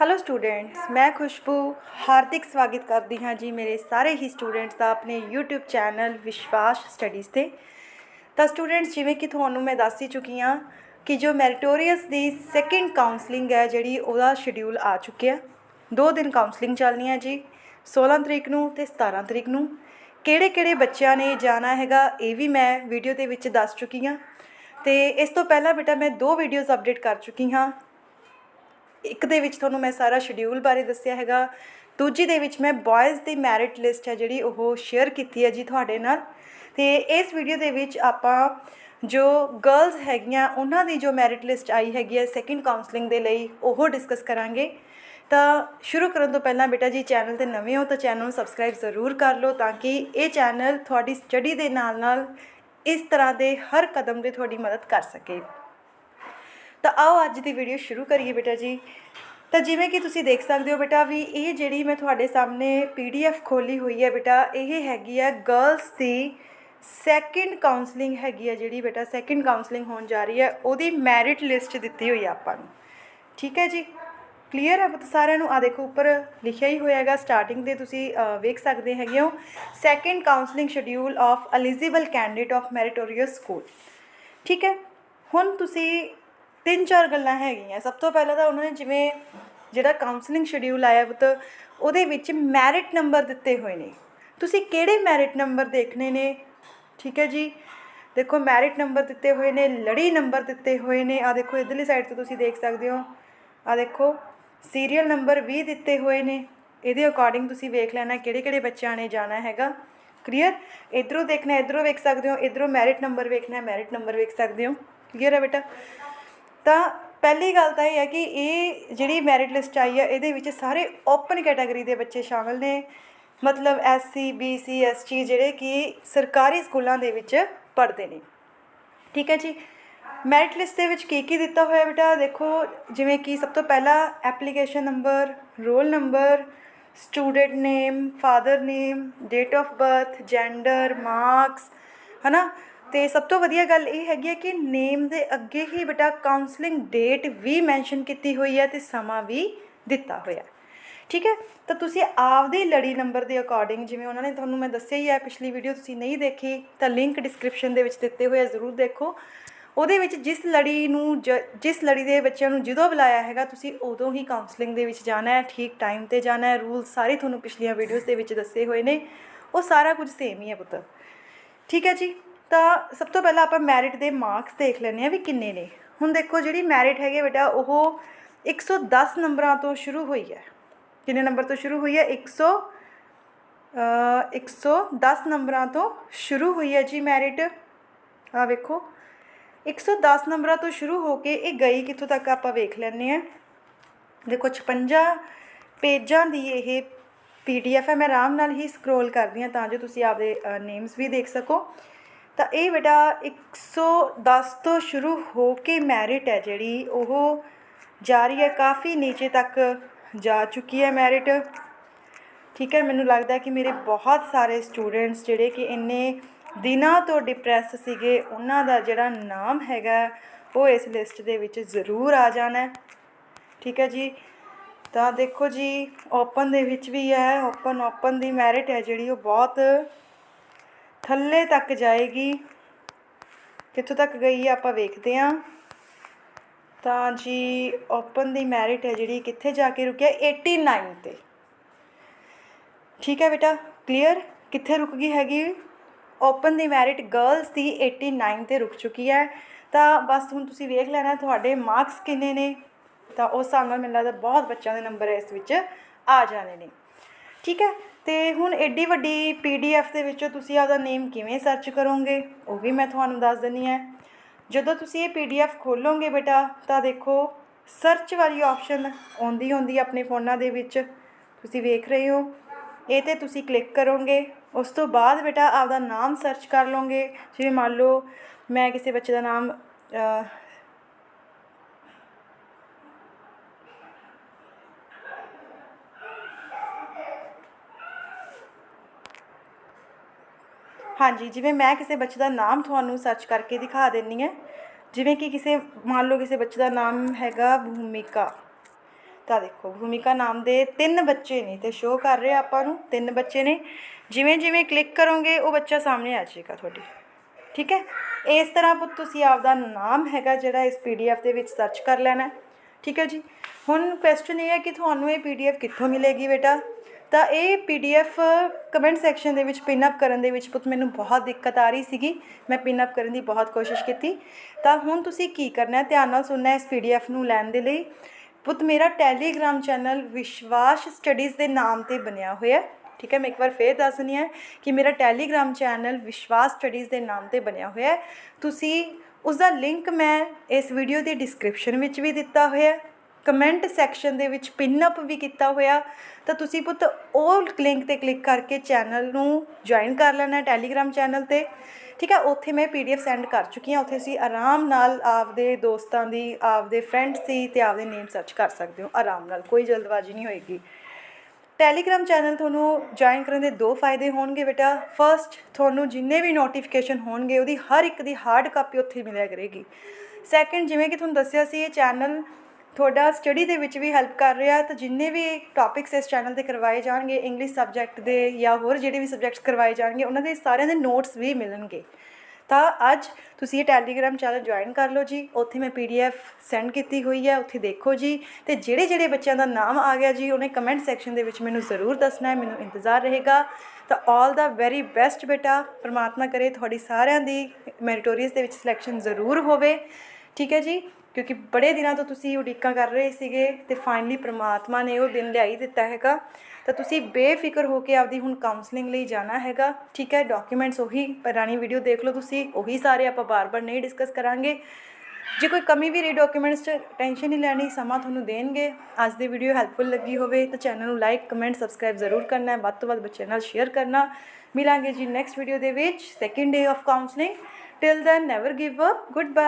Hello students ਮੈਂ ਖੁਸ਼ਬੂ ਹਾਰਦਿਕ ਸਵਾਗਤ ਕਰਦੀ ਹਾਂ ਜੀ ਮੇਰੇ ਸਾਰੇ ਹੀ ਸਟੂਡੈਂਟਸ ਦਾ ਆਪਣੇ YouTube ਚੈਨਲ ਵਿਸ਼ਵਾਸ ਸਟੱਡੀਜ਼ ਤੇ। ਤਾਂ ਸਟੂਡੈਂਟਸ ਜਿਵੇਂ ਕਿ ਤੁਹਾਨੂੰ ਮੈਂ ਦੱਸ ਹੀ ਚੁੱਕੀ ਹਾਂ ਕਿ ਜੋ ਮੈਰੀਟੋਰੀਅਸ ਦੀ ਸੈਕਿੰਡ ਕਾਉਂਸਲਿੰਗ ਹੈ ਜਿਹੜੀ ਉਹਦਾ ਸ਼ਡਿਊਲ ਆ ਚੁੱਕਿਆ ਦੋ ਦਿਨ ਕਾਉਂਸਲਿੰਗ ਚੱਲਣੀ ਹੈ ਜੀ 16 ਤਰੀਕ ਨੂੰ ਤੇ 17 ਤਰੀਕ ਨੂੰ। ਕਿਹੜੇ ਕਿਹੜੇ ਬੱਚਿਆਂ ਨੇ ਜਾਣਾ ਹੈਗਾ ਇਹ ਵੀ ਮੈਂ ਵੀਡੀਓ ਦੇ ਵਿੱਚ ਦੱਸ ਚੁੱਕੀ ਹਾਂ। ਤੇ ਇਸ ਤੋਂ ਪਹਿਲਾਂ ਬੇਟਾ ਮੈਂ ਦੋ ਵੀਡੀਓਜ਼ ਅਪਡੇਟ ਕਰ ਚੁੱਕੀ ਹਾਂ। ਇੱਕ ਦੇ ਵਿੱਚ ਤੁਹਾਨੂੰ ਮੈਂ ਸਾਰਾ ਸ਼ਡਿਊਲ ਬਾਰੇ ਦੱਸਿਆ ਹੈਗਾ। ਦੂਜੀ ਦੇ ਵਿੱਚ ਮੈਂ ਬॉयਜ਼ ਦੀ ਮੈਰਿਟ ਲਿਸਟ ਹੈ ਜਿਹੜੀ ਉਹ ਸ਼ੇਅਰ ਕੀਤੀ ਹੈ ਜੀ ਤੁਹਾਡੇ ਨਾਲ। ਤੇ ਇਸ ਵੀਡੀਓ ਦੇ ਵਿੱਚ ਆਪਾਂ ਜੋ ਗਰਲਸ ਹੈਗੀਆਂ, ਉਹਨਾਂ ਦੀ ਜੋ ਮੈਰਿਟ ਲਿਸਟ ਆਈ ਹੈਗੀ ਹੈ ਸੈਕਿੰਡ ਕਾਉਂਸਲਿੰਗ ਦੇ ਲਈ, ਉਹ ਡਿਸਕਸ ਕਰਾਂਗੇ। ਤਾਂ ਸ਼ੁਰੂ ਕਰਨ ਤੋਂ ਪਹਿਲਾਂ ਬੇਟਾ ਜੀ ਚੈਨਲ ਤੇ ਨਵੇਂ ਹੋ ਤਾਂ ਚੈਨਲ ਨੂੰ ਸਬਸਕ੍ਰਾਈਬ ਜ਼ਰੂਰ ਕਰ ਲਓ ਤਾਂ ਕਿ ਇਹ ਚੈਨਲ ਤੁਹਾਡੀ ਸਟੱਡੀ ਦੇ ਨਾਲ ਨਾਲ ਇਸ ਤਰ੍ਹਾਂ ਦੇ ਹਰ ਕਦਮ ਤੇ ਤੁਹਾਡੀ ਮਦਦ ਕਰ ਸਕੇ। ਤਾਂ ਆਓ ਅੱਜ ਦੀ ਵੀਡੀਓ ਸ਼ੁਰੂ ਕਰੀਏ ਬੇਟਾ ਜੀ। ਤਾਂ ਜਿਵੇਂ ਕਿ ਤੁਸੀਂ ਦੇਖ ਸਕਦੇ ਹੋ ਬੇਟਾ ਵੀ ਇਹ ਜਿਹੜੀ ਮੈਂ ਤੁਹਾਡੇ ਸਾਹਮਣੇ ਪੀਡੀਐਫ ਖੋਲੀ ਹੋਈ ਹੈ ਬੇਟਾ, ਇਹ ਹੈਗੀ ਹੈ ਗਰਲਸ ਦੀ ਸੈਕਿੰਡ ਕਾਉਂਸਲਿੰਗ ਹੈਗੀ ਆ ਜਿਹੜੀ ਬੇਟਾ ਸੈਕਿੰਡ ਕਾਉਂਸਲਿੰਗ ਹੋਣ ਜਾ ਰਹੀ ਹੈ, ਉਹਦੀ ਮੈਰਿਟ ਲਿਸਟ ਦਿੱਤੀ ਹੋਈ ਹੈ ਆਪਾਂ ਨੂੰ। ਠੀਕ ਹੈ ਜੀ? ਕਲੀਅਰ ਹੈ ਬਤ ਸਾਰਿਆਂ ਨੂੰ? ਆ ਦੇਖੋ, ਉੱਪਰ ਲਿਖਿਆ ਹੀ ਹੋਇਆ ਹੈਗਾ ਸਟਾਰਟਿੰਗ ਦੇ ਤੁਸੀਂ ਵੇਖ ਸਕਦੇ ਹੈਗੇ ਹੋ। Second counselling schedule of eligible candidate of meritorious school ਠੀਕ ਹੈ? ਹੁਣ ਤੁਸੀਂ ਤਿੰਨ ਚਾਰ ਗੱਲਾਂ ਹੈਗੀਆਂ। ਸਭ ਤੋਂ ਪਹਿਲਾਂ ਤਾਂ ਉਹਨਾਂ ਨੇ ਜਿਵੇਂ ਜਿਹੜਾ ਕਾਉਂਸਲਿੰਗ ਸ਼ਡਿਊਲ ਆਇਆ ਬਤ ਉਹਦੇ ਵਿੱਚ ਮੈਰਿਟ ਨੰਬਰ ਦਿੱਤੇ ਹੋਏ ਨੇ। ਤੁਸੀਂ ਕਿਹੜੇ ਮੈਰਿਟ ਨੰਬਰ ਦੇਖਣੇ ਨੇ? ਠੀਕ ਹੈ ਜੀ? ਦੇਖੋ ਮੈਰਿਟ ਨੰਬਰ ਦਿੱਤੇ ਹੋਏ ਨੇ, ਲੜੀ ਨੰਬਰ ਦਿੱਤੇ ਹੋਏ ਨੇ। ਆ ਦੇਖੋ, ਇਧਰਲੀ ਸਾਈਡ ਤੋਂ ਤੁਸੀਂ ਦੇਖ ਸਕਦੇ ਹੋ। ਆ ਦੇਖੋ ਸੀਰੀਅਲ ਨੰਬਰ ਵੀ ਦਿੱਤੇ ਹੋਏ ਨੇ। ਇਹਦੇ ਅਕੋਰਡਿੰਗ ਤੁਸੀਂ ਵੇਖ ਲੈਣਾ ਕਿਹੜੇ ਕਿਹੜੇ ਬੱਚਿਆਂ ਨੇ ਜਾਣਾ ਹੈਗਾ। ਕਲੀਅਰ ਇਧਰੋਂ ਦੇਖਣਾ, ਇਧਰੋਂ ਵੇਖ ਸਕਦੇ ਹੋ। ਇਧਰੋਂ ਮੈਰਿਟ ਨੰਬਰ ਵੇਖਣਾ ਮੈਰਿਟ ਨੰਬਰ ਵੇਖ ਸਕਦੇ ਹੋ। ਕਲੀਅਰ ਹੈ ਬੇਟਾ? ਤਾਂ ਪਹਿਲੀ ਗੱਲ ਤਾਂ ਇਹ ਹੈ ਕਿ ਇਹ ਜਿਹੜੀ ਮੈਰਿਟ ਲਿਸਟ ਆਈ ਹੈ ਇਹਦੇ ਵਿੱਚ ਸਾਰੇ ਓਪਨ ਕੈਟਾਗਰੀ ਦੇ ਬੱਚੇ ਸ਼ਾਮਲ ਨੇ। ਮਤਲਬ ਐਸਸੀ ਬੀਸੀ ਐਸਟੀ ਜਿਹੜੇ ਕਿ ਸਰਕਾਰੀ ਸਕੂਲਾਂ ਦੇ ਵਿੱਚ ਪੜ੍ਹਦੇ ਨੇ। ਠੀਕ ਹੈ ਜੀ? ਮੈਰਿਟ ਲਿਸਟ ਦੇ ਵਿੱਚ ਕੀ ਕੀ ਦਿੱਤਾ ਹੋਇਆ ਬੇਟਾ? ਦੇਖੋ, ਜਿਵੇਂ ਕਿ ਸਭ ਤੋਂ ਪਹਿਲਾਂ application number roll number student name father name date of birth gender marks ਹਨਾ? ਅਤੇ ਸਭ ਤੋਂ ਵਧੀਆ ਗੱਲ ਇਹ ਹੈਗੀ ਹੈ ਕਿ ਨੇਮ ਦੇ ਅੱਗੇ ਹੀ ਬੇਟਾ ਕਾਉਂਸਲਿੰਗ ਡੇਟ ਵੀ ਮੈਂਸ਼ਨ ਕੀਤੀ ਹੋਈ ਹੈ ਤੇ ਸਮਾਂ ਵੀ ਦਿੱਤਾ ਹੋਇਆ ਠੀਕ ਹੈ? ਤਾਂ ਤੁਸੀਂ ਆਪਦੀ ਲੜੀ ਨੰਬਰ ਦੇ ਅਕੋਰਡਿੰਗ ਜਿਵੇਂ ਉਹਨਾਂ ਨੇ ਤੁਹਾਨੂੰ ਮੈਂ ਦੱਸਿਆ ਹੀ ਹੈ, ਪਿਛਲੀ ਵੀਡੀਓ ਤੁਸੀਂ ਨਹੀਂ ਦੇਖੀ, ਤਾਂ ਲਿੰਕ ਡਿਸਕ੍ਰਿਪਸ਼ਨ ਦੇ ਵਿੱਚ ਦਿੱਤੇ ਹੋਏ ਆ, ਜ਼ਰੂਰ ਦੇਖੋ। ਉਹਦੇ ਵਿੱਚ ਜਿਸ ਲੜੀ ਨੂੰ ਜ- ਜਿਸ ਲੜੀ ਦੇ ਬੱਚਿਆਂ ਨੂੰ ਜਦੋਂ ਬੁਲਾਇਆ ਹੈਗਾ, ਤੁਸੀਂ ਉਦੋਂ ਹੀ ਕਾਉਂਸਲਿੰਗ ਦੇ ਵਿੱਚ ਜਾਣਾ ਹੈ, ਠੀਕ ਟਾਈਮ ਤੇ ਜਾਣਾ ਹੈ। ਰੂਲ ਸਾਰੇ ਤੁਹਾਨੂੰ ਪਿਛਲੀਆਂ ਵੀਡੀਓਜ਼ ਦੇ ਵਿੱਚ ਦੱਸੇ ਹੋਏ ਨੇ। ਉਹ ਸਾਰਾ ਕੁਝ ਸੇਮ ਹੀ ਹੈ ਪੁੱਤ। ਠੀਕ ਹੈ ਜੀ? ਤਾਂ ਸਭ ਤੋਂ ਪਹਿਲਾਂ ਆਪਾਂ ਮੈਰਿਟ ਦੇ ਮਾਰਕਸ ਦੇਖ ਲੈਂਦੇ ਆ ਵੀ ਕਿੰਨੇ ਨੇ। ਹੁਣ ਦੇਖੋ ਜਿਹੜੀ ਮੈਰਿਟ ਹੈਗੀ ਬੇਟਾ, ਉਹ 110 ਨੰਬਰਾਂ ਤੋਂ ਸ਼ੁਰੂ ਹੋਈ ਹੈ। ਕਿੰਨੇ ਨੰਬਰ ਤੋਂ ਸ਼ੁਰੂ ਹੋਈ ਹੈ? 100 ਅ 110 ਨੰਬਰਾਂ ਤੋਂ ਸ਼ੁਰੂ ਹੋਈ ਹੈ ਜੀ ਮੈਰਿਟ ਆ ਵੇਖੋ 110 ਨੰਬਰਾਂ ਤੋਂ ਸ਼ੁਰੂ ਹੋ ਕੇ ਇਹ ਗਈ ਕਿੱਥੋਂ ਤੱਕ ਆਪਾਂ ਵੇਖ ਲੈਂਦੇ ਆ ਦੇਖੋ 56 ਪੇਜਾਂ ਦੀ ਇਹ ਪੀਡੀਐਫ ਹੈ। ਮੈਂ ਆਰਾਮ ਨਾਲ ਹੀ ਸਕਰੋਲ ਕਰਦੀ ਹਾਂ ਤਾਂ ਜੋ ਤੁਸੀਂ ਆਪਦੇ ਨੇਮਸ ਵੀ ਦੇਖ ਸਕੋ। ਤਾਂ ਇਹ ਬੇਟਾ 110 ਤੋਂ ਸ਼ੁਰੂ ਹੋ ਕੇ ਮੈਰਿਟ ਹੈ ਜਿਹੜੀ, ਉਹ ਜਾ ਰਹੀ ਹੈ, ਕਾਫੀ ਨੀਚੇ ਤੱਕ ਜਾ ਚੁੱਕੀ ਹੈ ਮੈਰਿਟ। ਠੀਕ ਹੈ, ਮੈਨੂੰ ਲੱਗਦਾ ਕਿ ਮੇਰੇ ਬਹੁਤ ਸਾਰੇ ਸਟੂਡੈਂਟਸ ਜਿਹੜੇ ਕਿ ਇੰਨੇ ਦਿਨਾਂ ਤੋਂ ਡਿਪਰੈਸ ਸੀਗੇ, ਉਹਨਾਂ ਦਾ ਜਿਹੜਾ ਨਾਮ ਹੈਗਾ, ਉਹ ਇਸ ਲਿਸਟ ਦੇ ਵਿੱਚ ਜ਼ਰੂਰ ਆ ਜਾਣਾ ਠੀਕ ਹੈ ਜੀ, ਤਾਂ ਦੇਖੋ ਜੀ, ਓਪਨ ਦੇ ਵਿੱਚ ਵੀ ਹੈ ਓਪਨ ਓਪਨ ਦੀ ਮੈਰਿਟ ਹੈ ਜਿਹੜੀ, ਉਹ ਬਹੁਤ ਥੱਲੇ ਤੱਕ ਜਾਏਗੀ। ਕਿੱਥੋਂ ਤੱਕ ਗਈ ਹੈ ਆਪਾਂ ਵੇਖਦੇ ਹਾਂ ਤਾਂ ਜੀ ਓਪਨ ਦੀ ਮੈਰਿਟ ਹੈ ਜਿਹੜੀ, ਕਿੱਥੇ ਜਾ ਕੇ ਰੁਕਿਆ? 89 ਤੇ। ਠੀਕ ਹੈ ਬੇਟਾ ਕਲੀਅਰ ਕਿੱਥੇ ਰੁਕ ਗਈ ਹੈਗੀ? ਓਪਨ ਦੀ ਮੈਰਿਟ ਗਰਲਸ ਦੀ 89 ਤੇ ਰੁਕ ਚੁੱਕੀ ਹੈ। ਤਾਂ ਬਸ ਹੁਣ ਤੁਸੀਂ ਵੇਖ ਲੈਣਾ, ਤੁਹਾਡੇ ਮਾਰਕਸ ਕਿੰਨੇ ਨੇ? ਤਾਂ ਉਸ ਹਿਸਾਬ ਨਾਲ ਮੈਨੂੰ ਲੱਗਦਾ ਬਹੁਤ ਬੱਚਿਆਂ ਦੇ ਨੰਬਰ ਇਸ ਵਿੱਚ ਆ ਜਾਣੇ ਨੇ। ਠੀਕ ਹੈ? ਤੇ ਹੁਣ ਐਡੀ ਵੱਡੀ ਪੀਡੀਐਫ ਦੇ ਵਿੱਚੋਂ ਤੁਸੀਂ ਆਪਦਾ ਨੇਮ ਕਿਵੇਂ ਸਰਚ ਕਰੋਗੇ? ਉਹ ਵੀ ਮੈਂ ਤੁਹਾਨੂੰ ਦੱਸ ਦਿੰਨੀ ਹੈ। ਜਦੋਂ ਤੁਸੀਂ ਇਹ ਪੀਡੀਐਫ ਖੋਲੋਗੇ ਬੇਟਾ, ਤਾਂ ਦੇਖੋ ਸਰਚ ਵਾਲੀ ਆਪਸ਼ਨ ਆਉਂਦੀ ਹੁੰਦੀ ਆਪਣੇ ਫੋਨਾਂ ਦੇ ਵਿੱਚ। ਤੁਸੀਂ ਵੇਖ ਰਹੇ ਹੋ। ਇਹ ਤੇ ਤੁਸੀਂ ਕਲਿੱਕ ਕਰੋਗੇ। ਉਸ ਤੋਂ ਬਾਅਦ ਬੇਟਾ ਆਪਦਾ ਨਾਮ ਸਰਚ ਕਰ ਲਓਗੇ। ਜਿਵੇਂ ਮੰਨ ਲਓ, ਮੈਂ ਕਿਸੇ ਬੱਚੇ ਦਾ ਨਾਮ ਹਾਂਜੀ, ਜਿਵੇਂ ਮੈਂ ਕਿਸੇ ਬੱਚੇ ਦਾ ਨਾਮ ਤੁਹਾਨੂੰ ਸਰਚ ਕਰਕੇ ਦਿਖਾ ਦਿੰਨੀ ਹੈ। ਜਿਵੇਂ ਕਿ ਕਿਸੇ, ਮੰਨ ਲਓ ਕਿਸੇ ਬੱਚੇ ਦਾ ਨਾਮ ਹੈਗਾ ਭੂਮਿਕਾ। ਤਾਂ ਦੇਖੋ, ਭੂਮਿਕਾ ਨਾਮ ਦੇ ਤਿੰਨ ਬੱਚੇ ਨੇ ਤੇ ਸ਼ੋਅ ਕਰ ਰਿਹਾ ਆਪਾਂ ਨੂੰ, ਤਿੰਨ ਬੱਚੇ ਨੇ। ਜਿਵੇਂ ਜਿਵੇਂ ਕਲਿੱਕ ਕਰੋਗੇ, ਉਹ ਬੱਚਾ ਸਾਹਮਣੇ ਆ ਜਾਏਗਾ ਤੁਹਾਡੇ। ਠੀਕ ਹੈ? ਇਸ ਤਰ੍ਹਾਂ ਪੁੱਤ ਤੁਸੀਂ ਆਪਦਾ ਨਾਮ ਹੈਗਾ ਜਿਹੜਾ ਇਸ ਪੀਡੀਐਫ ਦੇ ਵਿੱਚ ਸਰਚ ਕਰ ਲੈਣਾ ਠੀਕ ਹੈ ਜੀ? ਹੁਣ ਕੁਐਸਚਨ ਇਹ ਹੈ ਕਿ ਤੁਹਾਨੂੰ ਇਹ ਪੀਡੀਐਫ ਕਿੱਥੋਂ ਮਿਲੇਗੀ ਬੇਟਾ? ਤਾਂ ਇਹ ਪੀਡੀਐਫ ਕਮੈਂਟ ਸੈਕਸ਼ਨ ਦੇ ਵਿੱਚ ਪਿਨ ਅਪ ਕਰਨ ਦੇ ਵਿੱਚ ਪੁੱਤ ਮੈਨੂੰ ਬਹੁਤ ਦਿੱਕਤ ਆ ਰਹੀ ਸੀਗੀ। ਮੈਂ ਪਿਨ ਅਪ ਕਰਨ ਦੀ ਬਹੁਤ ਕੋਸ਼ਿਸ਼ ਕੀਤੀ। ਤਾਂ ਹੁਣ ਤੁਸੀਂ ਕੀ ਕਰਨਾ ਹੈ? ਧਿਆਨ ਨਾਲ ਸੁਣਨਾ ਹੈ ਇਸ ਪੀਡੀਐਫ ਨੂੰ ਲੈਣ ਦੇ ਲਈ। ਪੁੱਤ ਮੇਰਾ ਟੈਲੀਗ੍ਰਾਮ ਚੈਨਲ ਵਿਸ਼ਵਾਸ ਸਟੱਡੀਜ਼ ਦੇ ਨਾਮ ਤੇ ਬਣਿਆ ਹੋਇਆ ਹੈ। ਠੀਕ ਹੈ, ਮੈਂ ਇੱਕ ਵਾਰ ਫੇਰ ਦੱਸਣੀ ਹਾਂ ਕਿ ਮੇਰਾ ਟੈਲੀਗ੍ਰਾਮ ਚੈਨਲ ਵਿਸ਼ਵਾਸ ਸਟੱਡੀਜ਼ ਦੇ ਨਾਮ ਤੇ ਬਣਿਆ ਹੋਇਆ ਹੈ। ਤੁਸੀਂ ਉਸ ਦਾ ਲਿੰਕ ਮੈਂ ਇਸ ਵੀਡੀਓ ਦੀ ਡਿਸਕ੍ਰਿਪਸ਼ਨ ਵਿੱਚ ਵੀ ਦਿੱਤਾ ਹੋਇਆ ਹੈ। ਕਮੈਂਟ ਸੈਕਸ਼ਨ ਦੇ ਵਿੱਚ ਪਿਨ ਅਪ ਵੀ ਕੀਤਾ ਹੋਇਆ। ਤਾਂ ਤੁਸੀਂ ਪੁੱਤ ਉਹ ਲਿੰਕ ਤੇ ਕਲਿੱਕ ਕਰਕੇ ਚੈਨਲ ਨੂੰ ਜੁਆਇਨ ਕਰ ਲੈਣਾ ਟੈਲੀਗ੍ਰਾਮ ਚੈਨਲ ਤੇ। ਠੀਕ ਹੈ, ਉੱਥੇ ਮੈਂ ਪੀਡੀਐਫ ਸੈਂਡ ਕਰ ਚੁੱਕੀ ਹਾਂ। ਉੱਥੇ ਤੁਸੀਂ ਆਰਾਮ ਨਾਲ ਆਪਦੇ ਦੋਸਤਾਂ ਦੀ, ਆਪਦੇ ਫਰੈਂਡਸ ਦੀ ਤੇ ਆਪਦੇ ਨੇਮ ਸਰਚ ਕਰ ਸਕਦੇ ਹੋ। ਆਰਾਮ ਨਾਲ, ਕੋਈ ਜਲਦਬਾਜ਼ੀ ਨਹੀਂ ਹੋਏਗੀ। ਟੈਲੀਗ੍ਰਾਮ ਚੈਨਲ ਤੁਹਾਨੂੰ ਜੁਆਇਨ ਕਰਨ ਦੇ ਦੋ ਫਾਇਦੇ ਹੋਣਗੇ ਬੇਟਾ। ਫਰਸਟ ਤੁਹਾਨੂੰ ਜਿੰਨੇ ਵੀ ਨੋਟੀਫਿਕੇਸ਼ਨ ਹੋਣਗੇ, ਉਹਦੀ ਹਰ ਇੱਕ ਦੀ ਹਾਰਡ ਕਾਪੀ ਉੱਥੇ ਮਿਲਿਆ ਕਰੇਗੀ। ਸੈਕੰਡ ਜਿਵੇਂ ਕਿ ਤੁਹਾਨੂੰ ਦੱਸਿਆ ਸੀ, ਇਹ ਚੈਨਲ ਤੁਹਾਡਾ ਸਟੱਡੀ ਦੇ ਵਿੱਚ ਵੀ ਹੈਲਪ ਕਰ ਰਿਹਾ ਤਾਂ ਜਿੰਨੇ ਵੀ ਟੌਪਿਕਸ ਇਸ ਚੈਨਲ ਤੇ ਕਰਵਾਏ ਜਾਣਗੇ ਇੰਗਲਿਸ਼ ਸਬਜੈਕਟ ਦੇ ਜਾਂ ਹੋਰ ਜਿਹੜੇ ਵੀ ਸਬਜੈਕਟਸ ਕਰਵਾਏ ਜਾਣਗੇ, ਉਹਨਾਂ ਦੇ ਸਾਰਿਆਂ ਦੇ ਨੋਟਸ ਵੀ ਮਿਲਣਗੇ। ਤਾਂ ਅੱਜ ਤੁਸੀਂ ਇਹ ਟੈਲੀਗ੍ਰਾਮ ਚੈਨਲ ਜੁਆਇਨ ਕਰ ਲਓ ਜੀ, ਉੱਥੇ ਮੈਂ ਪੀਡੀਐਫ ਸੈਂਡ ਕੀਤੀ ਹੋਈ ਹੈ, ਉੱਥੇ ਦੇਖੋ ਜੀ, ਤੇ ਜਿਹੜੇ ਜਿਹੜੇ ਬੱਚਿਆਂ ਦਾ ਨਾਮ ਆ ਗਿਆ ਜੀ, ਉਹਨੇ ਕਮੈਂਟ ਸੈਕਸ਼ਨ ਦੇ ਵਿੱਚ ਮੈਨੂੰ ਜ਼ਰੂਰ ਦੱਸਣਾ ਹੈ, ਮੈਨੂੰ ਇੰਤਜ਼ਾਰ ਰਹੇਗਾ। ਤਾਂ ਆਲ ਦਾ ਵੈਰੀ ਬੈਸਟ ਬੇਟਾ, ਪ੍ਰਮਾਤਮਾ ਕਰੇ ਤੁਹਾਡੀ ਸਾਰਿਆਂ ਦੀ ਮੈਰੀਟੋਰੀਅਸ ਦੇ ਵਿੱਚ ਸਿਲੈਕਸ਼ਨ ਜ਼ਰੂਰ ਹੋਵੇ। ਠੀਕ ਹੈ ਜੀ? ਕਿਉਂਕਿ ਬੜੇ ਦਿਨਾਂ ਤੋਂ ਤੁਸੀਂ ਉਡੀਕਾਂ ਕਰ ਰਹੇ ਸੀਗੇ ਤੇ ਫਾਈਨਲੀ ਪ੍ਰਮਾਤਮਾ ਨੇ ਉਹ ਦਿਨ ਲਿਆਈ ਦਿੱਤਾ ਹੈਗਾ। ਤਾਂ ਤੁਸੀਂ ਬੇਫਿਕਰ ਹੋ ਕੇ ਆਪਦੀ ਹੁਣ ਕਾਉਂਸਲਿੰਗ ਲਈ ਜਾਣਾ ਹੈਗਾ। ਠੀਕ ਹੈ ਡਾਕੂਮੈਂਟਸ ਉਹੀ ਪੁਰਾਣੀ ਵੀਡੀਓ ਦੇਖ ਲਓ ਤੁਸੀਂ, ਉਹੀ ਸਾਰੇ ਆਪਾਂ ਬਾਰ-ਬਾਰ ਨਹੀਂ ਡਿਸਕਸ ਕਰਾਂਗੇ। ਜੇ ਕੋਈ ਕਮੀ ਵੀ ਰਹੀ ਡਾਕੂਮੈਂਟਸ 'ਚ ਟੈਨਸ਼ਨ ਨਹੀਂ ਲੈਣੀ, ਸਮਾਂ ਤੁਹਾਨੂੰ ਦੇਣਗੇ। ਅੱਜ ਦੀ ਵੀਡੀਓ ਹੈਲਪਫੁਲ ਲੱਗੀ ਹੋਵੇ ਤਾਂ ਚੈਨਲ ਨੂੰ ਲਾਈਕ ਕਮੈਂਟ ਸਬਸਕ੍ਰਾਈਬ ਜ਼ਰੂਰ ਕਰਨਾ ਹੈ। ਵੱਧ ਤੋਂ ਵੱਧ ਬੱਚਿਆਂ ਨਾਲ ਸ਼ੇਅਰ ਕਰਨਾ। ਮਿਲਾਂਗੇ ਜੀ ਨੈਕਸਟ ਵੀਡੀਓ ਦੇ ਵਿੱਚ second day of counselling till then never give up good bye